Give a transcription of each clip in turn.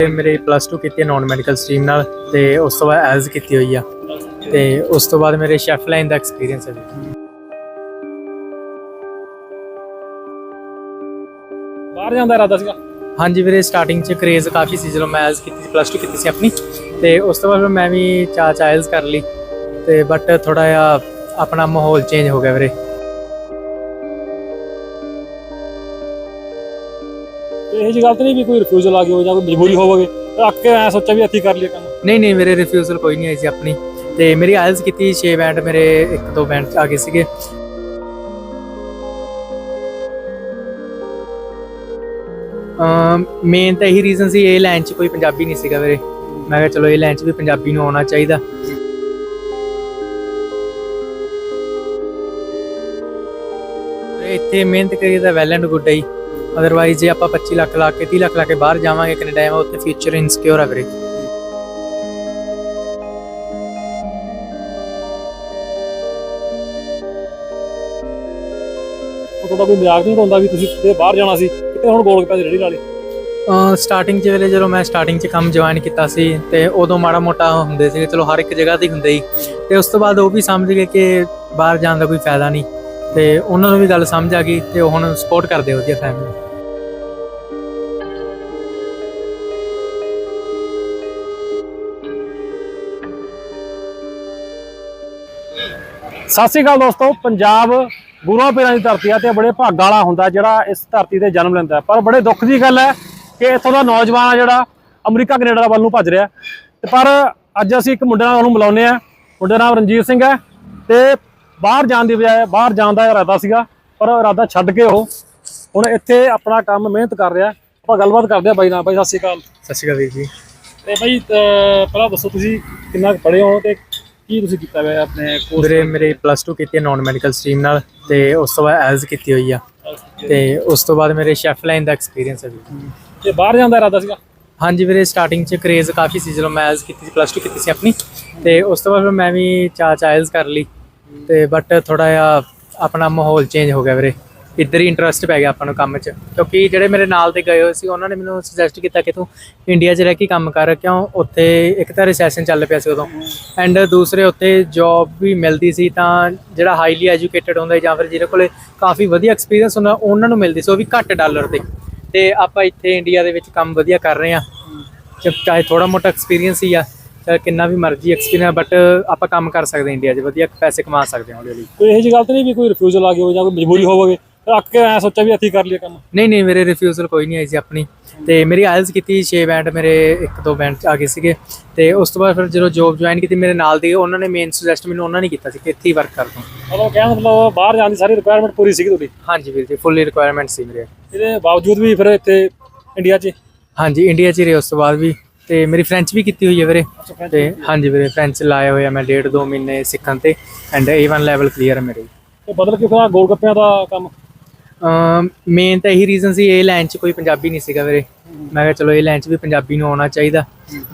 ਤੇ ਮੇਰੇ ਪਲੱਸ 2 ਕੀਤੀ ਨਾਨ ਮੈਡੀਕਲ ਸਟਰੀਮ ਨਾਲ ਤੇ ਉਸ ਤੋਂ ਬਾਅਦ ਐਲਜ਼ ਕੀਤੀ ਹੋਈ ਆ। ਤੇ ਉਸ ਤੋਂ ਬਾਅਦ ਮੇਰੇ ਸ਼ੈਫ ਲਾਈਨ ਦਾ ਐਕਸਪੀਰੀਅੰਸ ਹੈ। ਬਾਹਰ ਜਾਂਦਾ ਇਰਾਦਾ ਸੀਗਾ? ਹਾਂਜੀ ਵੀਰੇ ਸਟਾਰਟਿੰਗ ਚ ਕਰੇਜ਼ ਕਾਫੀ ਸੀ ਜਦੋਂ ਮੈਂ ਐਲਜ਼ ਕੀਤੀ ਸੀ ਪਲੱਸ 2 ਕੀਤੀ ਸੀ ਆਪਣੀ। ਤੇ ਉਸ ਤੋਂ ਬਾਅਦ ਫਿਰ ਮੈਂ ਵੀ ਚਾ ਚਾਇਲਸ ਕਰ ਲਈ। ਤੇ ਬਟ ਥੋੜਾ ਜਿਹਾ ਆਪਣਾ ਮਾਹੌਲ ਚੇਂਜ ਹੋ ਗਿਆ ਵੀਰੇ। ਇਹ ਜੀ ਗਲਤ ਨਹੀਂ ਵੀ ਕੋਈ ਰਿਫਿਊਜ਼ਲ ਆ ਗਿਆ ਜਾਂ ਕੋਈ ਮਜਬੂਰੀ ਹੋਵੇ ਰੱਖ ਕੇ ਐ ਸੋਚਿਆ ਵੀ ਇੱਥੇ ਕਰ ਲਈਏ ਕੰਮ। ਨਹੀਂ ਨਹੀਂ, ਮੇਰੇ ਰਿਫਿਊਜ਼ਲ ਕੋਈ ਨਹੀਂ ਆਈ ਸੀ ਆਪਣੀ। ਤੇ ਮੇਰੀ ਆਇਲਸ ਕੀਤੀ 6 ਬੈਂਡ ਮੇਰੇ ਇੱਕ ਦੋ ਬੈਂਡ ਆ ਗਏ ਸੀਗੇ। ਮੇਨ ਤਾਂ ਇਹੀ ਰੀਜ਼ਨ ਸੀ, ਇਹ ਲਾਈਨ 'ਚ ਕੋਈ ਪੰਜਾਬੀ ਨਹੀਂ ਸੀਗਾ ਮੇਰੇ ਮੈਂ ਕਿਹਾ ਚਲੋ, ਇਹ ਲਾਈਨ 'ਚ ਵੀ ਪੰਜਾਬੀ ਨੂੰ ਆਉਣਾ ਚਾਹੀਦਾ। ਇੱਥੇ ਮਿਹਨਤ ਕਰੀ ਤਾਂ ਵੈਲ ਐਂਡ ਗੁੱਡ ਹੈ ਅਦਰਵਾਈਜ਼ ਜੇ ਆਪਾਂ 25 ਲੱਖ ਲਾ ਕੇ 30 ਲੱਖ ਲਾ ਕੇ ਬਾਹਰ ਜਾਵਾਂਗੇ ਕੈਨੇਡਾ ਜਾਂ ਉੱਥੇ ਫਿਊਚਰ ਇਨਸਿਕਿਉਰ ਆ ਵੀਰੇ। ਕੋਈ ਮਜ਼ਾਕ ਨਹੀਂ ਹੁੰਦਾ ਵੀ ਤੁਸੀਂ ਕਿਤੇ ਬਾਹਰ ਜਾਣਾ ਸੀ ਕਿਤੇ ਹੁਣ ਗੋਲ ਗੱਪੇ ਦੀ ਰੇੜੀ ਲਾ ਲਈ ਸਟਾਰਟਿੰਗ 'ਚ ਵੇਲੇ ਜਦੋਂ ਮੈਂ ਸਟਾਰਟਿੰਗ 'ਚ ਕੰਮ ਜੁਆਇਨ ਕੀਤਾ ਸੀ ਤੇ ਉਦੋਂ ਮਾੜਾ ਮੋਟਾ ਹੁੰਦੇ ਸੀ ਚਲੋ ਹਰ ਇੱਕ ਜਗ੍ਹਾ ਤੇ ਹੁੰਦੇ ਹੀ ਤੇ ਉਸ ਤੋਂ ਬਾਅਦ ਉਹ ਵੀ ਸਮਝ ਗਏ ਕਿ ਬਾਹਰ ਜਾਣ ਦਾ ਕੋਈ ਫਾਇਦਾ ਨਹੀਂ। ਤੇ ਉਹਨਾਂ ਨੂੰ ਵੀ ਗੱਲ ਸਮਝ ਆ ਗਈ ਤੇ ਉਹ ਹੁਣ ਸਪੋਰਟ ਕਰਦੇ ਵਧੀਆ ਫੈਮਿਲੀ ਸਤਿ ਸ਼੍ਰੀ ਅਕਾਲ ਦੋਸਤੋ, ਪੰਜਾਬ ਗੁਰੂਆਂ ਪੀਰਾਂ ਦੀ ਧਰਤੀ ਆ ਤੇ ਬੜੇ ਭਾਗਾਂ ਵਾਲਾ ਹੁੰਦਾ ਜਿਹੜਾ ਇਸ ਧਰਤੀ ਤੇ ਜਨਮ ਲੈਂਦਾ ਪਰ ਬੜੇ ਦੁੱਖ ਦੀ ਗੱਲ ਹੈ ਕਿ ਇੱਥੋਂ ਦਾ ਨੌਜਵਾਨ ਆ ਜਿਹੜਾ ਅਮਰੀਕਾ, ਕੈਨੇਡਾ ਵੱਲ ਨੂੰ ਭੱਜ ਰਿਹਾ ਤੇ ਪਰ ਅੱਜ ਅਸੀਂ ਇੱਕ ਮੁੰਡੇ ਨਾਲ ਉਹਨੂੰ ਮਿਲਾਉਂਦੇ ਆ ਮੁੰਡੇ ਦਾ ਨਾਮ ਰਣਜੀਤ ਸਿੰਘ ਹੈ ਤੇ ਬਾਹਰ ਜਾਣ ਦੀ ਬਜਾਏ ਬਾਹਰ ਜਾਣ ਦਾ ਇਰਾਦਾ ਸੀਗਾ ਪਰ ਇਰਾਦਾ ਛੱਡ ਕੇ ਉਹ ਹੁਣ ਇੱਥੇ ਆਪਣਾ ਕੰਮ ਮਿਹਨਤ ਕਰ ਰਿਹਾ। ਆਪਾਂ ਗੱਲਬਾਤ ਕਰਦੇ ਆ ਬਾਈ ਨਾਲ। ਬਾਈ ਸਤਿ ਸ਼੍ਰੀ ਅਕਾਲ। ਸਤਿ ਸ਼੍ਰੀ ਅਕਾਲ ਵੀਰ ਜੀ। ਤੇ ਬਾਈ ਪਹਿਲਾਂ ਦੱਸੋ ਤੁਸੀਂ ਕਿੰਨਾ ਪੜ੍ਹੇ ਹੋ ਤੇ ਕੀ ਤੁਸੀਂ ਕੀਤਾ ਹੋਇਆ ਆਪਣੇ ਕੋਰਸ ਵੀਰੇ ਮੇਰੇ ਪਲੱਸ 2 ਕੀਤੀ ਨਾਨ ਮੈਡੀਕਲ ਸਟਰੀਮ ਨਾਲ ਤੇ ਉਸ ਤੋਂ ਬਾਅਦ ਐਲਜ਼ ਕੀਤੀ ਹੋਈ ਆ। ਤੇ ਉਸ ਤੋਂ ਬਾਅਦ ਮੇਰੇ ਸ਼ੈਫ ਲਾਈਨ ਦਾ ਐਕਸਪੀਰੀਅੰਸ ਹੈ ਜੀ। ਤੇ ਬਾਹਰ ਜਾਣ ਦਾ ਇਰਾਦਾ ਸੀਗਾ? ਹਾਂਜੀ ਵੀਰੇ ਸਟਾਰਟਿੰਗ 'ਚ ਕਰੇਜ਼ ਕਾਫੀ ਸੀ ਜਦੋਂ ਮੈਂ ਐਲਜ਼ ਕੀਤੀ ਸੀ ਪਲੱਸ 2 ਕੀਤੀ ਸੀ ਆਪਣੀ। ਤੇ ਉਸ ਤੋਂ ਬਾਅਦ ਮੈਂ ਵੀ ਚਾ ਚਾਇਲਸ ਕਰ ਲਈ। ਤੇ ਬਟ ਥੋੜਾ ਜਿਹਾ ਆਪਣਾ ਮਾਹੌਲ ਚੇਂਜ ਹੋ ਗਿਆ ਵੀਰੇ। ਇੱਧਰ ਹੀ ਇੰਟਰਸਟ ਪੈ ਗਿਆ ਆਪਾਂ ਨੂੰ ਕੰਮ 'ਚ। ਕਿਉਂਕਿ ਜਿਹੜੇ ਮੇਰੇ ਨਾਲ ਦੇ ਗਏ ਹੋਏ ਸੀ, ਉਹਨਾਂ ਨੇ ਮੈਨੂੰ ਸੁਜੈਸਟ ਕੀਤਾ ਕਿ ਤੂੰ ਇੰਡੀਆ 'ਚ ਰਹਿ ਕੇ ਕੰਮ ਕਰ, ਕਿਉਂ? ਉੱਥੇ ਇੱਕ ਤਾਂ ਰਿਸੈਸ਼ਨ ਚੱਲ ਪਿਆ ਸੀ ਉਦੋਂ। ਐਂਡ ਦੂਸਰੇ ਉੱਥੇ ਜੌਬ ਵੀ ਮਿਲਦੀ ਸੀ ਤਾਂ ਜਿਹੜਾ ਹਾਈਲੀ ਐਜੂਕੇਟਡ ਹੁੰਦਾ ਜਾਂ ਫਿਰ ਜਿਹਦੇ ਕੋਲੇ ਕਾਫੀ ਵਧੀਆ ਐਕਸਪੀਰੀਅੰਸ ਹੁੰਦਾ, ਉਹਨਾਂ ਨੂੰ ਮਿਲਦੀ ਸੀ, ਉਹ ਵੀ ਘੱਟ ਡਾਲਰ ਤੇ। ਤੇ ਆਪਾਂ ਇੱਥੇ ਇੰਡੀਆ ਦੇ ਵਿੱਚ ਕੰਮ ਵਧੀਆ ਕਰ ਰਹੇ ਆ ਚਾਹੇ ਥੋੜਾ ਮੋਟਾ ਐਕਸਪੀਰੀਅੰਸ ਹੀ ਆ। ਕਿੰਨਾ ਵੀ ਮਰਜ਼ੀ ਐਕਸਪੀਰੀਅੰਸ ਬਟ ਆਪਾਂ ਕੰਮ ਕਰ ਸਕਦੇ ਇੰਡੀਆ 'ਚ ਵਧੀਆ ਪੈਸੇ ਕਮਾ ਸਕਦੇ ਹਾਂ ਹੌਲੀ ਹੌਲੀ ਕੋਈ ਇਹੋ ਜਿਹੀ ਗੱਲ ਤਾਂ ਨਹੀਂ ਵੀ ਕੋਈ ਰਿਫਿਊਜ਼ਲ ਆ ਗਿਆ ਜਾਂ ਕੋਈ ਮਜਬੂਰੀ ਹੋਵੇ ਰੱਖ ਕੇ ਐ ਸੋਚਿਆ ਵੀ ਇੱਥੇ ਕਰ ਲਈਏ ਕੰਮ। ਨਹੀਂ ਨਹੀਂ ਮੇਰੇ ਰਿਫਿਊਜ਼ਲ ਕੋਈ ਨਹੀਂ ਆਈ ਸੀ ਆਪਣੀ। ਤੇ ਮੇਰੀ ਆਇਲਸ ਕੀਤੀ 6 ਬੈਂਡ ਮੇਰੇ ਇੱਕ ਦੋ ਬੈਂਡ ਆ ਗਏ ਸੀਗੇ। ਤੇ ਉਸ ਤੋਂ ਬਾਅਦ ਫਿਰ ਜਦੋਂ ਜੌਬ ਜੁਆਇਨ ਕੀਤੀ ਮੇਰੇ ਨਾਲ ਦੇ ਉਹਨਾਂ ਨੇ ਮੇਨ ਸੁਜੈਸਟ ਮੈਨੂੰ ਉਹਨਾਂ ਨੇ ਕੀਤਾ ਸੀ ਕਿ ਇੱਥੇ ਹੀ ਵਰਕ ਕਰ ਤੂੰ। ਮਤਲਬ ਕਹਿਣ ਦਾ ਮਤਲਬ ਬਾਹਰ ਜਾਣ ਦੀ ਸਾਰੀ ਰਿਕੁਆਇਰਮੈਂਟ ਪੂਰੀ ਸੀਗੀ ਤੁਹਾਡੀ? ਹਾਂਜੀ ਵੀਰ ਜੀ ਫੁੱਲੀ ਰਿਕੁਆਇਰਮੈਂਟ ਸੀ ਮੇਰੇ। ਇਹਦੇ ਬਾਵਜੂਦ ਵੀ ਫਿਰ ਇੱਥੇ ਇੰਡੀਆ 'ਚ ਹਾਂਜੀ ਇੰਡੀਆ 'ਚ ਹੀ ਰਹੇ ਉਸ ਤੋਂ ਬਾਅਦ ਵੀ। ਤੇ ਮੇਰੀ ਫ੍ਰੈਂਚ ਵੀ ਕੀਤੀ ਹੋਈ ਹੈ ਵੀਰੇ। ਤੇ ਹਾਂਜੀ ਵੀਰੇ ਫ੍ਰੈਂਚ ਲਾਏ ਹੋਏ ਆ ਮੈਂ ਡੇਢ ਦੋ ਮਹੀਨੇ ਸਿੱਖਣ ਤੇ ਐਂਡ A1 ਲੈਵਲ ਕਲੀਅਰ ਹੈ ਮੇਰੇ। ਤੇ ਬਦਲ ਕੇ ਫਿਰ ਗੋਲ ਗੱਪਿਆਂ ਦਾ ਕੰਮ? ਮੇਨ ਤਾਂ ਇਹੀ ਰੀਜ਼ਨ ਸੀ ਇਹ ਲਾਈਨ 'ਚ ਕੋਈ ਪੰਜਾਬੀ ਨਹੀਂ ਸੀਗਾ ਵੀਰੇ। ਮੈਂ ਕਿਹਾ ਚਲੋ ਇਹ ਲਾਈਨ 'ਚ ਵੀ ਪੰਜਾਬੀ ਨੂੰ ਆਉਣਾ ਚਾਹੀਦਾ।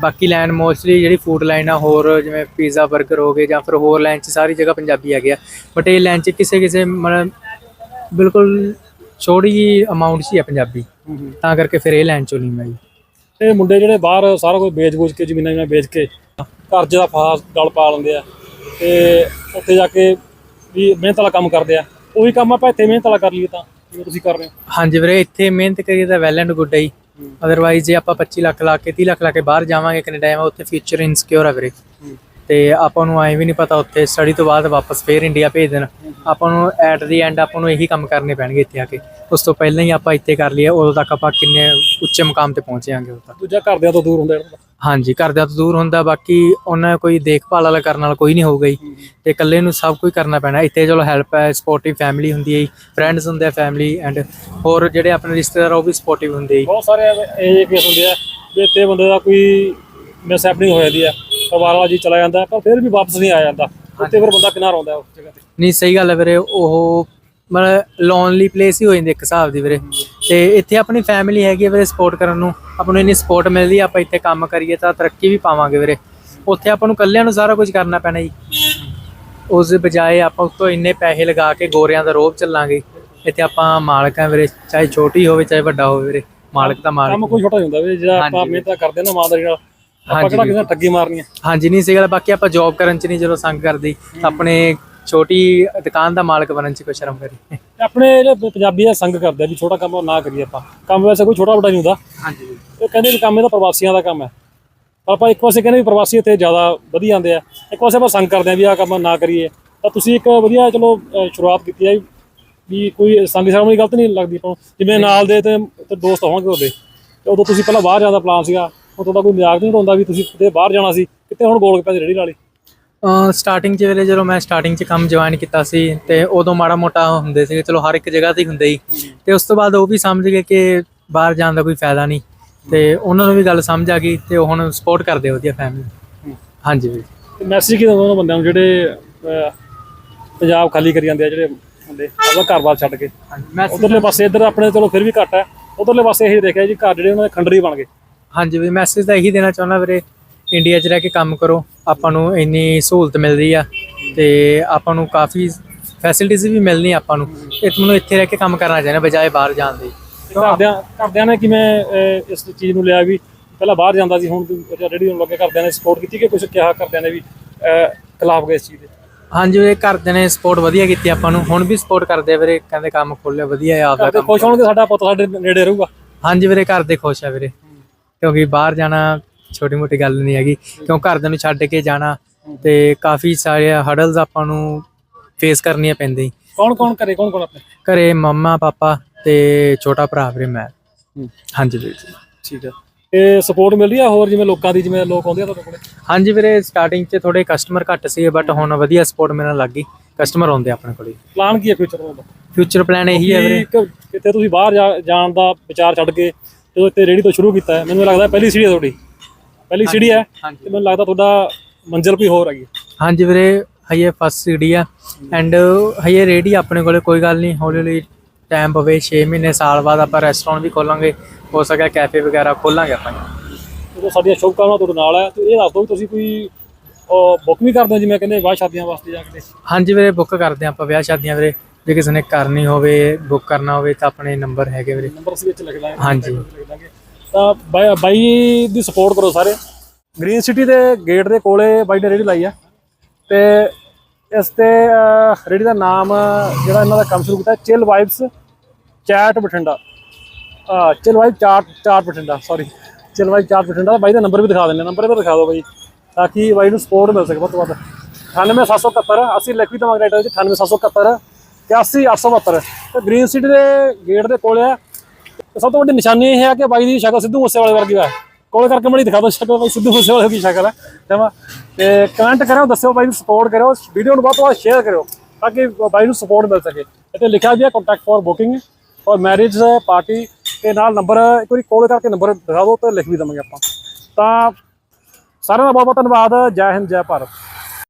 ਬਾਕੀ ਲਾਈਨ ਮੋਸਟਲੀ ਜਿਹੜੀ ਫੂਡ ਲਾਈਨ ਆ ਹੋਰ ਜਿਵੇਂ ਪੀਜ਼ਾ 버ਗਰ ਹੋ ਗਏ ਜਾਂ ਫਿਰ ਹੋਰ ਲਾਈਨ 'ਚ ਸਾਰੀ ਜਗ੍ਹਾ ਪੰਜਾਬੀ ਆ। ਗਿਆ ਬਟ ਇਹ ਲਾਈਨ 'ਚ ਕਿਸੇ ਕਿਸੇ ਮਤਲਬ ਬਿਲਕੁਲ ਛੋਟੀ ਜੀ ਅਮਾਉਂਟ ਹੀ ਆ ਪੰਜਾਬੀ। ਤਾਂ ਕਰਕੇ ਫਿਰ ਇਹ ਲਾਈਨ 'ਚੋਂ ਨਹੀਂ ਮੈਂ ਤੇ ਮੁੰਡੇ ਜਿਹੜੇ ਬਾਹਰ ਸਾਰਾ ਕੁਝ ਵੇਚ-ਵੂਚ ਕੇ ਜ਼ਮੀਨਾਂ ਜਿਵੇਂ ਵੇਚ ਕੇ ਕਰਜ਼ੇ ਦਾ ਫਾਸ ਗਲ ਪਾ ਲੈਂਦੇ ਆ ਤੇ ਉੱਥੇ ਜਾ ਕੇ ਵੀ ਮਿਹਨਤ ਵਾਲਾ ਕੰਮ ਕਰਦੇ ਆ। ਉਹੀ ਕੰਮ ਆਪਾਂ ਇੱਥੇ ਮਿਹਨਤ ਵਾਲਾ ਕਰ ਲਈਏ ਤਾਂ ਜਿਵੇਂ ਤੁਸੀਂ ਕਰ ਰਹੇ ਹੋ। ਹਾਂਜੀ ਵੀਰੇ ਇੱਥੇ ਮਿਹਨਤ ਕਰੀਏ ਤਾਂ ਵੈਲ ਐਂਡ ਗੁੱਡ ਹੈ ਹੀ। ਅਦਰਵਾਈਜ਼ ਜੇ ਆਪਾਂ 25 ਲੱਖ ਲਾ ਕੇ 30 ਲੱਖ ਲਾ ਕੇ ਬਾਹਰ ਜਾਵਾਂਗੇ ਕੈਨੇਡਾ ਜਾਂ ਉੱਥੇ ਫਿਊਚਰ ਇਨਸਿਕਿਉਰ ਆ ਵੀਰੇ। ਤੇ ਆਪਾਂ ਨੂੰ ਐਂ ਵੀ ਨਹੀਂ ਪਤਾ ਉੱਥੇ ਸਟੱਡੀ ਤੋਂ ਬਾਅਦ ਵਾਪਸ ਫੇਰ ਇੰਡੀਆ ਭੇਜ ਦੇਣ। ਆਪਾਂ ਨੂੰ ਐਟ ਦੀ ਐਂਡ ਆਪਾਂ ਨੂੰ ਇਹੀ ਕੰਮ ਕਰਨੇ ਪੈਣਗੇ ਇੱਥੇ ਆ ਕੇ। ਉਸ ਤੋਂ ਪਹਿਲਾਂ ਹੀ ਆਪਾਂ ਇੱਥੇ ਕਰ ਲਈਏ ਉਦੋਂ ਤੱਕ ਆਪਾਂ ਕਿੰਨੇ ਉੱਚੇ ਮੁਕਾਮ ਤੇ ਪਹੁੰਚ ਜਾਾਂਗੇ ਉਦੋਂ ਤੱਕ। ਦੂਜਾ ਘਰਦਿਆਂ ਤੋਂ ਦੂਰ ਹੁੰਦਾ ਇਹਨਾਂ ਦਾ ਹਾਂਜੀ ਘਰਦਿਆਂ ਤੋਂ ਦੂਰ ਹੁੰਦਾ ਬਾਕੀ ਉਹਨਾਂ ਕੋਈ ਦੇਖਭਾਲ ਵਾਲਾ ਕਰਨ ਵਾਲਾ ਕੋਈ ਨਹੀਂ ਹੋਊਗਾ ਜੀ। ਤੇ ਇਕੱਲੇ ਨੂੰ ਸਭ ਕੁਝ ਕਰਨਾ ਪੈਣਾ। ਇੱਥੇ ਚਲੋ ਹੈਲਪ ਹੈ ਸਪੋਰਟਿਵ ਫੈਮਿਲੀ ਹੁੰਦੀ ਹੈ ਫਰੈਂਡਸ ਹੁੰਦੇ ਆ ਫੈਮਿਲੀ ਐਂਡ ਹੋਰ ਜਿਹੜੇ ਆਪਣੇ ਰਿਸ਼ਤੇਦਾਰ ਉਹ ਵੀ ਸਪੋਰਟਿਵ ਹੁੰਦੇ ਆ। ਬਹੁਤ ਸਾਰੇ ਇਹ ਕੇਸ ਹੁੰਦੇ ਆ ਵੀ ਇੱਥੇ ਬੰਦੇ ਦਾ ਕੋਈ ਮਿਸਹੈਪਨਿੰਗ ਹੋ ਜਾਂਦੀ ਆ। ਪਰਿਵਾਰ ਵਾਲਾ ਜੀ ਚਲਾ ਜਾਂਦਾ ਪਰ ਫਿਰ ਵੀ ਵਾਪਸ ਨਹੀਂ ਆ ਜਾਂਦਾ। ਉੱਥੇ ਫਿਰ ਬੰਦਾ ਕਿਨਾਰ ਆਉਂਦਾ ਉਸ ਜਗ੍ਹਾ ਤੇ। ਨਹੀਂ ਸਹੀ ਗੱਲ ਹੈ ਵੀਰੇ ਉਹ ਮਤਲਬ ਲੋਨਲੀ ਪਲੇਸ ਹੀ ਹੋ ਜਾਂਦੀ ਇੱਕ ਹਿਸਾਬ ਦੀ ਵੀਰੇ। ਤੇ ਇੱਥੇ ਆਪਣੀ ਫੈਮਿਲੀ ਹੈਗੀ ਹੈ ਵੀਰੇ ਸਪੋਰਟ ਕਰਨ ਨੂੰ। ਆਪਾਂ ਨੂੰ ਇੰਨੀ ਸਪੋਰਟ ਮਿਲਦੀ ਆਪਾਂ ਇੱਥੇ ਕੰਮ ਕਰੀਏ ਤਾਂ ਤਰੱਕੀ ਵੀ ਪਾਵਾਂਗੇ ਵੀਰੇ। ਉੱਥੇ ਆਪਾਂ ਨੂੰ ਇਕੱਲਿਆਂ ਨੂੰ ਸਾਰਾ ਕੁਝ ਕਰਨਾ ਪੈਣਾ ਜੀ। ਉਸ ਦੇ ਬਜਾਏ ਆਪਾਂ ਉੱਤੋਂ ਇੰਨੇ ਪੈਸੇ ਲਗਾ ਕੇ ਗੋਰਿਆਂ ਦਾ ਰੋਬ ਚੱਲਾਂਗੇ। ਇੱਥੇ ਆਪਾਂ ਮਾਲਕ ਹਾਂ ਵੀਰੇ ਚਾਹੇ ਛੋਟੀ ਹੋਵੇ ਚਾਹੇ ਵੱਡਾ ਹੋਵੇ ਵੀਰੇ। ਮਾਲਕ ਦਾ ਮਾਲਕ ਕੰਮ ਕੋਈ ਛੋਟਾ ਹੁੰਦਾ ਵੀ ਜਿਹੜਾ ਆਪਾਂ। ਮਿਹਨਤ ਕਰਦੇ ਨਾ ਇਮਾਨਦਾਰੀ ਨਾਲ। ਆਪਾਂ ਹਾਂਜੀ ਕਿਹੜਾ ਕਿਸੇ ਨਾਲ ਠੱਗੀ ਮਾਰਨੀ ਹੈ ਹਾਂਜੀ ਨਹੀਂ ਸੀ ਗੱਲ ਬਾਕੀ ਆਪਾਂ ਜੌਬ ਕਰਨ ਚ ਨਹੀਂ ਜਦੋਂ ਸੰਗ ਕਰਦੀ ਆਪਣੇ ਛੋਟੀ ਦੁਕਾਨ ਦਾ ਮਾਲਕ ਬਣਨ ਚ ਕੋਈ ਸ਼ਰਮ ਕਰੀ ਤੇ ਆਪਣੇ ਜਿਹੜੇ ਪੰਜਾਬੀ ਆ ਸੰਗ ਕਰਦੇ ਆ ਵੀ ਛੋਟਾ ਕੰਮ ਨਾ ਕਰੀਏ ਆਪਾਂ। ਕੰਮ ਵੈਸੇ ਕੋਈ ਛੋਟਾ ਵੱਡਾ ਨਹੀਂ ਹੁੰਦਾ। ਹਾਂਜੀ ਇਹ ਕਹਿੰਦੇ ਵੀ ਕੰਮ ਇਹਦਾ ਪ੍ਰਵਾਸੀਆਂ ਦਾ ਕੰਮ ਹੈ। ਪਰ ਆਪਾਂ ਇੱਕ ਪਾਸੇ ਕਹਿੰਦੇ ਵੀ ਪ੍ਰਵਾਸੀ ਇੱਥੇ ਜ਼ਿਆਦਾ ਵਧੀਆ ਆਉਂਦੇ ਆ। ਇੱਕ ਪਾਸੇ ਆਪਾਂ ਸੰਗ ਕਰਦੇ ਆ ਵੀ ਆਹ ਕੰਮ ਨਾ ਕਰੀਏ। ਤਾਂ ਤੁਸੀਂ ਇੱਕ ਵਧੀਆ ਚਲੋ ਅਹ ਸ਼ੁਰੂਆਤ ਕੀਤੀ ਹੈ ਵੀ ਕੋਈ ਸੰਗ ਸ਼ਰਮ ਗਲਤ ਨਹੀਂ ਲੱਗਦੀ ਆਪਾਂ ਨੂੰ। ਜਿਵੇਂ ਨਾਲ ਦੇ ਤੇ ਤੇ ਦੋਸਤ ਹੋਵਾਂਗੇ ਉਹਦੇ ਤੇ ਉਦੋਂ ਤੁਸੀਂ ਪਹਿਲਾਂ ਬਾਹਰ ਜਾਣ ਦਾ ਪਲਾਨ ਸੀਗਾ। ਉਹ ਤੁਹਾਡਾ ਕੋਈ ਮਜ਼ਾਕ ਨਹੀਂ ਉਡਾਉਂਦਾ ਵੀ ਤੁਸੀਂ ਕਿਤੇ ਬਾਹਰ ਜਾਣਾ ਸੀ ਕਿਤੇ ਹੁਣ ਗੋਲ ਗੱਪੇ ਦੀ ਰੇੜੀ ਲਾ ਲਈ? ਸਟਾਰਟਿੰਗ ਚ ਵੇਲੇ ਜਦੋਂ ਮੈਂ ਸਟਾਰਟਿੰਗ ਚ ਕੰਮ ਜੁਆਇਨ ਕੀਤਾ ਸੀ ਤੇ ਉਦੋਂ ਮਾੜਾ ਮੋਟਾ ਹੁੰਦੇ ਸੀ ਚਲੋ ਹਰ ਇੱਕ ਜਗ੍ਹਾ ਤੇ ਹੁੰਦੇ ਹੀ ਤੇ ਉਸ ਤੋਂ ਬਾਅਦ ਉਹ ਵੀ ਸਮਝ ਗਏ ਕਿ ਬਾਹਰ ਜਾਣ ਦਾ ਕੋਈ ਫਾਇਦਾ ਨਹੀਂ। ਤੇ ਉਹਨਾਂ ਨੂੰ ਵੀ ਗੱਲ ਸਮਝ ਆ ਗਈ ਤੇ ਉਹ ਹੁਣ ਸਪੋਰਟ ਕਰਦੇ ਵਧੀਆ ਫੈਮਿਲੀ ਹਾਂਜੀ ਵੀਰ। ਤੇ ਮੈਸੇਜ ਕੀ ਉਹਨਾਂ ਬੰਦਿਆਂ ਨੂੰ ਜਿਹੜੇ ਪੰਜਾਬ ਖਾਲੀ ਕਰੀ ਜਾਂਦੇ ਆ ਜਿਹੜੇ ਹੁੰਦੇ ਆਪਣਾ ਘਰ-ਬਾਰ ਛੱਡ ਕੇ? ਉਧਰਲੇ ਪਾਸੇ ਇੱਧਰ ਆਪਣੇ ਚਲੋ ਫਿਰ ਵੀ ਘੱਟ ਹੈ। ਉਧਰਲੇ ਪਾਸੇ ਇਹ ਦੇਖਿਆ ਜੀ ਘਰ ਜਿਹੜੇ ਉਹਨਾਂ ਦੇ ਖੰਡਰੀ ਬਣ ਗਏ। ਹਾਂਜੀ ਵੀ ਮੈਸੇਜ ਤਾਂ ਇਹੀ ਦੇਣਾ ਚਾਹੁੰਦਾ ਵੀਰੇ ਇੰਡੀਆ 'ਚ ਰਹਿ ਕੇ ਕੰਮ ਕਰੋ ਆਪਾਂ ਨੂੰ ਇੰਨੀ ਸਹੂਲਤ ਮਿਲਦੀ ਆ ਤੇ ਆਪਾਂ ਨੂੰ ਕਾਫੀ ਫੈਸਿਲਿਟੀਜ਼ ਵੀ ਮਿਲਣੀ ਆਪਾਂ ਨੂੰ। ਤੇ ਤੁਹਾਨੂੰ ਇੱਥੇ ਰਹਿ ਕੇ ਕੰਮ ਕਰਨਾ ਚਾਹੀਦਾ ਬਜਾਏ ਬਾਹਰ ਜਾਣ ਦੇ। ਘਰਦਿਆਂ ਘਰਦਿਆਂ ਨੇ ਕਿਵੇਂ ਇਸ ਚੀਜ਼ ਨੂੰ ਲਿਆ ਵੀ ਪਹਿਲਾਂ ਬਾਹਰ ਜਾਂਦਾ ਸੀ ਹੁਣ ਰੈਡੀ ਹੋਣ ਲੱਗੇ ਘਰਦਿਆਂ ਨੇ ਸਪੋਰਟ ਕੀਤੀ ਕਿ ਕੁਝ ਕਿਹਾ ਘਰਦਿਆਂ ਨੇ ਵੀ ਖਿਲਾਫ ਗਏ ਇਸ ਚੀਜ਼ ਦੇ? ਹਾਂਜੀ ਵੀਰੇ ਘਰਦਿਆਂ ਨੇ ਸਪੋਰਟ ਵਧੀਆ ਕੀਤੀ ਆਪਾਂ ਨੂੰ ਹੁਣ ਵੀ ਸਪੋਰਟ ਕਰਦੇ ਆ ਵੀਰੇ ਕਹਿੰਦੇ ਕੰਮ ਖੋਲਿਆ ਵਧੀਆ ਆ ਆਪਦਾ ਕੰਮ ਖੁਸ਼ ਹੋਣਗੇ ਸਾਡਾ ਪੁੱਤ ਸਾਡੇ ਨੇੜੇ ਰਹੂਗਾ। ਹਾਂਜੀ ਵੀਰੇ ਘਰ ਦੇ ਖੁਸ਼ ਆ ਵੀਰੇ। ਕਿਉਂਕਿ ਬਾਹਰ ਜਾਣਾ ਛੋਟੀ ਮੋਟੀ ਗੱਲ ਨਹੀਂ ਹੈਗੀ। ਕਿਉਂ ਘਰਦਿਆਂ ਨੂੰ ਛੱਡ ਕੇ ਜਾਣਾ ਤੇ ਕਾਫੀ ਸਾਰੇ ਹਡਲਸ ਆਪਾਂ ਨੂੰ ਫੇਸ ਕਰਨੀਆਂ ਪੈਂਦੀਆਂ ਕੌਣ ਕੌਣ ਕਰੇ ਕੌਣ ਕੌਣ ਆਪਣੇ? ਘਰੇ ਮੰਮਾ ਪਾਪਾ ਤੇ ਛੋਟਾ ਭਰਾ ਵੀਰੇ ਮੈਂ। ਹਾਂਜੀ ਵੀਰ। ਜੀ ਠੀਕ ਹੈ ਤੇ ਸਪੋਰਟ ਮਿਲ ਰਹੀ ਆ ਹੋਰ ਜਿਵੇਂ ਲੋਕਾਂ ਦੀ ਜਿਵੇਂ ਲੋਕ ਆਉਂਦੇ ਆ ਤੁਹਾਡੇ ਕੋਲੇ? ਹਾਂਜੀ ਵੀਰੇ ਸਟਾਰਟਿੰਗ 'ਚ ਥੋੜੇ ਕਸਟਮਰ ਘੱਟ ਸੀ ਬਟ ਹੁਣ ਵਧੀਆ ਸਪੋਰਟ ਮਿਲਣ ਲੱਗ ਗਈ। ਕਸਟਮਰ ਆਉਂਦੇ ਆਪਣੇ ਕੋਲੇ। ਪਲਾਨ ਕੀ ਹੈ ਫਿਊਚਰ ਦਾ? ਫਿਊਚਰ ਪਲਾਨ ਇਹੀ ਹੈ ਵੀਰੇ। ਕਿਤੇ ਤੁਸੀਂ ਬਾਹਰ ਜਾਣ ਦਾ ਵਿਚਾਰ ਛੱਡ ਕੇ ਜਦੋਂ ਇੱਥੇ ਰੇੜੀ ਤੋਂ ਸ਼ੁਰੂ ਕੀਤਾ ਹੈ। ਮੈਨੂੰ ਲੱਗਦਾ ਪਹਿਲੀ ਸੀੜੀ ਹੈ ਤੁਹਾਡੀ। ਪਹਿਲੀ ਸੀੜੀ ਹੈ। ਹਾਂਜੀ। ਤੇ ਮੈਨੂੰ ਲੱਗਦਾ ਤੁਹਾਡਾ ਮੰਜ਼ਿਲ ਕੋਈ ਹੋਰ ਹੈਗੀ। ਹਾਂਜੀ ਵੀਰੇ ਹਈਏ ਫਸਟ ਸੀਡੀ ਆ। ਐਂਡ ਹਈਏ ਰੇਡੀ ਆਪਣੇ ਕੋਲੇ ਕੋਈ ਗੱਲ ਨਹੀਂ। ਹੌਲੀ ਹੌਲੀ ਟਾਈਮ ਪਵੇ 6 ਮਹੀਨੇ ਸਾਲ ਬਾਅਦ ਆਪਾਂ ਰੈਸਟੋਰੈਂਟ ਵੀ ਖੋਲਾਂਗੇ। ਹੋ ਸਕਿਆ ਕੈਫੇ ਵਗੈਰਾ ਖੋਲਾਂਗੇ ਆਪਾਂ। ਜਦੋਂ ਸਾਡੀਆਂ ਸ਼ੁਭਕਾਮਨਾਵਾਂ ਤੁਹਾਡੇ ਨਾਲ ਹੈ। ਤੇ ਇਹ ਦੱਸ ਦਿਓ ਵੀ ਤੁਸੀਂ ਕੋਈ ਬੁੱਕ ਵੀ ਕਰਦੇ ਹੋ ਜਿਵੇਂ ਕਹਿੰਦੇ ਵਿਆਹ ਸ਼ਾਦੀਆਂ ਵਾਸਤੇ ਜਾਂ ਕਿਤੇ ਹਾਂਜੀ ਵੀਰੇ ਬੁੱਕ ਕਰਦੇ ਹਾਂ ਆਪਾਂ ਵਿਆਹ ਸ਼ਾਦੀਆਂ ਵੀਰੇ। ਜੇ ਕਿਸੇ ਨੇ ਕਰਨੀ ਹੋਵੇ ਬੁੱਕ ਕਰਨਾ ਹੋਵੇ ਤਾਂ ਆਪਣੇ ਨੰਬਰ ਹੈਗੇ ਵੀਰੇ। ਨੰਬਰ ਅਸੀਂ ਵਿੱਚ ਲਿਖ ਦਾਂਗੇ ਹਾਂਜੀ। ਲਿਖ ਦਾਂਗੇ ਤਾਂ ਬਾਈ ਬਾਈ ਦੀ ਸਪੋਰਟ ਕਰੋ ਸਾਰੇ। ਗ੍ਰੀਨ ਸਿਟੀ ਦੇ ਗੇਟ ਦੇ ਕੋਲੇ ਬਾਈ ਨੇ ਰੇੜੀ ਲਾਈ ਆ। ਤੇ ਇਸ ਤੇ ਅਹ, ਰੇੜੀ ਦਾ ਨਾਮ ਜਿਹੜਾ ਇਹਨਾਂ ਦਾ ਕੰਮ ਸ਼ੁਰੂ ਕੀਤਾ ਚਿਲ ਵਾਈਬਸ ਚੈਟ ਬਠਿੰਡਾ ਆ chill vibe chat chat Bathinda sorry chill vibe chat Bathinda ਬਾਈ ਦਾ ਨੰਬਰ ਵੀ ਦਿਖਾ ਦਿੰਦੇ ਨੰਬਰ ਇਹਦਾ ਦਿਖਾ ਦਿਓ ਬਾਈ ਤਾਂ ਕਿ ਬਾਈ ਨੂੰ ਸਪੋਰਟ ਮਿਲ ਸਕੇ ਵੱਧ ਤੋਂ ਵੱਧ। 98771 ਅਸੀਂ ਲਿਖ ਵੀ ਦਵਾਂਗੇ ਰਾਈਟਰ ਵਿੱਚ 98771 81872 ਤੇ ਗ੍ਰੀਨ ਸਿਟੀ ਦੇ ਗੇਟ ਦੇ ਕੋਲ ਆ। ਤੇ ਸਭ ਤੋਂ ਵੱਡੀ ਨਿਸ਼ਾਨੀ ਇਹ ਹੈ ਕਿ ਬਾਈ ਦੀ ਸ਼ਕਲ ਸਿੱਧੂ ਮੂਸੇਵਾਲੇ ਵਰਗੀ ਹੈ ਕੋਲ ਕਰਕੇ ਮੜੀ ਦਿਖਾ ਦਿਓ ਸ਼ਕਲ ਬਾਈ, ਸਿੱਧੂ ਮੂਸੇਵਾਲੇ ਦੀ ਸ਼ਕਲ ਹੈ ਜਮਾ। ਤੇ ਕਮੈਂਟ ਕਰਿਓ, ਦੱਸਿਓ ਬਾਈ ਨੂੰ ਸਪੋਰਟ ਕਰਿਓ। ਵੀਡੀਓ ਨੂੰ ਵੱਧ ਤੋਂ ਵੱਧ ਸ਼ੇਅਰ ਕਰਿਓ, ਤਾਂ ਕਿ ਬਾਈ ਨੂੰ ਸਪੋਰਟ ਮਿਲ ਸਕੇ। ਇੱਥੇ ਲਿਖਿਆ ਵੀ ਹੈ ਕੰਟੈਕਟ ਫॉर ਬੁਕਿੰਗ ਔਰ ਮੈਰਿਜ ਪਾਰਟੀ ਤੇ ਨਾਲ ਨੰਬਰ ਇੱਕ ਵਾਰੀ ਕੋਲ ਕਰਕੇ ਨੰਬਰ ਦਿਖਾ ਦਿਓ ਤੇ ਲਿਖ ਵੀ ਦਵਾਂਗੇ ਆਪਾਂ। ਤਾਂ ਸਾਰਿਆਂ ਦਾ ਬਹੁਤ ਬਹੁਤ ਧੰਨਵਾਦ। ਜੈ ਹਿੰਦ, ਜੈ ਭਾਰਤ।